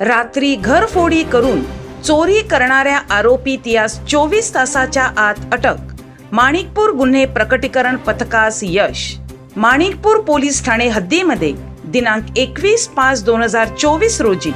रात्री घरफोडी करून चोरी करणाऱ्या आरोपीत यास चोवीस तासाच्या आत अटक. माणिकपूर गुन्हे प्रकटीकरण पथकास यश. माणिकपूर पोलीस ठाणे हद्दीमध्ये दिनांक एकवीस पाच दोन हजार चोवीस रोजी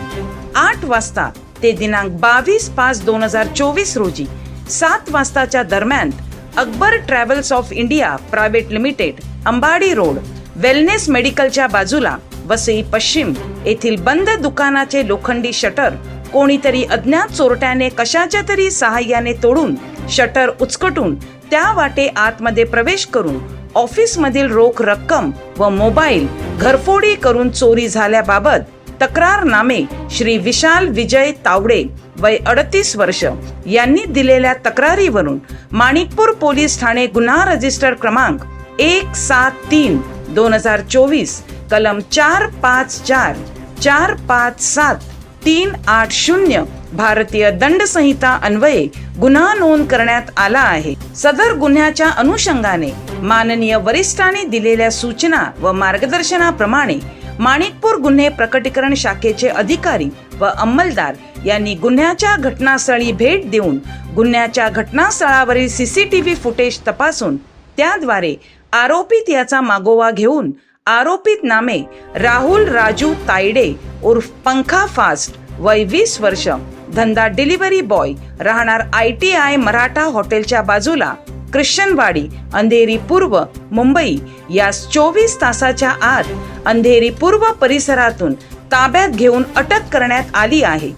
आठ वाजता ते दिनांक बावीस पाच दोन हजार चोवीस रोजी सात वाजताच्या दरम्यान Akbar travels of India private limited Ambadi road wellness मेडिकलच्या बाजूला वसई पश्चिम येथील बंद दुकानाचे लोखंडी शटर कोणीतरी अज्ञात चोरट्याने कशाच्या तरी सहाय्याने तोडून शटर उचकटून त्या वाटे आतमध्ये प्रवेश करून ऑफिसमधील रोख रक्कम व मोबाईल घरफोडी करून चोरी झाल्याबाबत तक्रारनामे श्री विशाल विजय तावडे वय अडतीस वर्ष यांनी दिलेल्या तक्रारीवरून माणिकपूर पोलीस ठाणे गुन्हा रजिस्टर क्रमांक एक सात तीन दोन हजार चोवीस कलम चार पाच चार चार पाच सात तीन आठ शून्य भारतीय दंड संहिता अन्वये गुन्हा नोंद करण्यात आला आहे. सदर गुन्ह्याच्या अनुषंगाने माननीय वरिष्ठांनी दिलेल्या सूचना व मार्गदर्शनाप्रमाणे माणिकपूर गुन्हे प्रकटीकरण शाखेचे अधिकारी व अंमलदार यांनी गुन्ह्याच्या घटनास्थळी भेट देऊन गुन्ह्याच्या घटनास्थळावरील सीसीटीव्ही फुटेज तपासून त्याद्वारे आरोपित याचा मागोवा घेऊन आरोपित नामे राहुल राजू तायडे उर्फ पंखा फास्ट वय वीस वर्ष. धंदा डिलिव्हरी बॉय. राहणार आय टी आय मराठा हॉटेलच्या बाजूला ख्रिश्चनवाडी अंधेरी पूर्व मुंबई. या चोवीस तासाच्या आत अंधेरी पूर्व परिसरातून ताब्यात घेऊन अटक करण्यात आली आहे.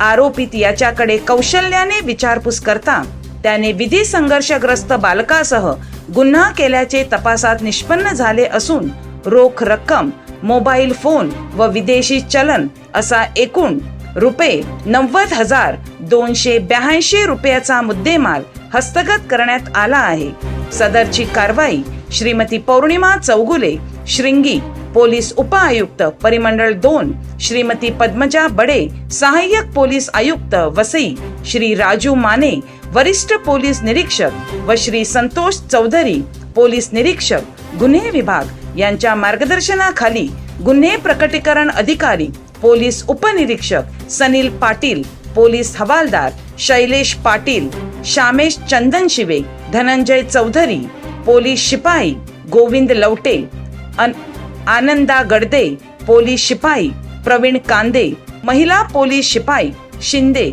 आरोपित याच्याकडे कौशल्याने विचारपूस करता त्याने विधी संघर्षग्रस्त बालकासह गुन्हा केल्याचे तपासात निष्पन्न झाले असून रोख रक्कम मोबाईल फोन व विदेशी चलन असा एकूण रुपये नव्वद हजार दोनशे ब्याऐंशी रुपयाचा मुद्देमाल हस्तगत करण्यात आला आहे. सदरची कारवाई श्रीमती पौर्णिमा चौगुले श्रिंगी पोलीस उपआयुक्त परिमंडळ दोन श्रीमती पद्मजा बडे सहाय्यक पोलीस आयुक्त वसई श्री राजू माने वरिष्ठ पोलीस निरीक्षक व श्री संतोष चौधरी पोलीस निरीक्षक गुन्हे विभाग यांच्या मार्गदर्शनाखाली गुन्हे प्रकटीकरण अधिकारी पोलीस उपनिरीक्षक सनील पाटील पोलीस हवालदार शैलेश पाटील शामेश चंदन शिवे धनंजय चौधरी पोलीस शिपाई गोविंद लवटे अन- आनंदा गडदे पोलीस शिपाई प्रवीण कांदे महिला पोलीस शिपाई शिंदे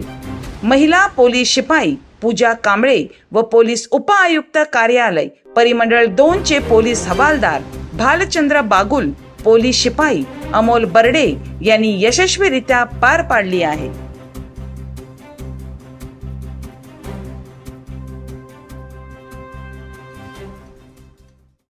महिला पोलीस शिपाई पूजा कांबळे व पोलीस उपआयुक्त कार्यालय परिमंडळ दोन चे पोलीस हवालदार भालचंद्र बागुल पोलीस शिपाई अमोल बर्डे यांनी यशस्वीरित्या पार पाडली आहे.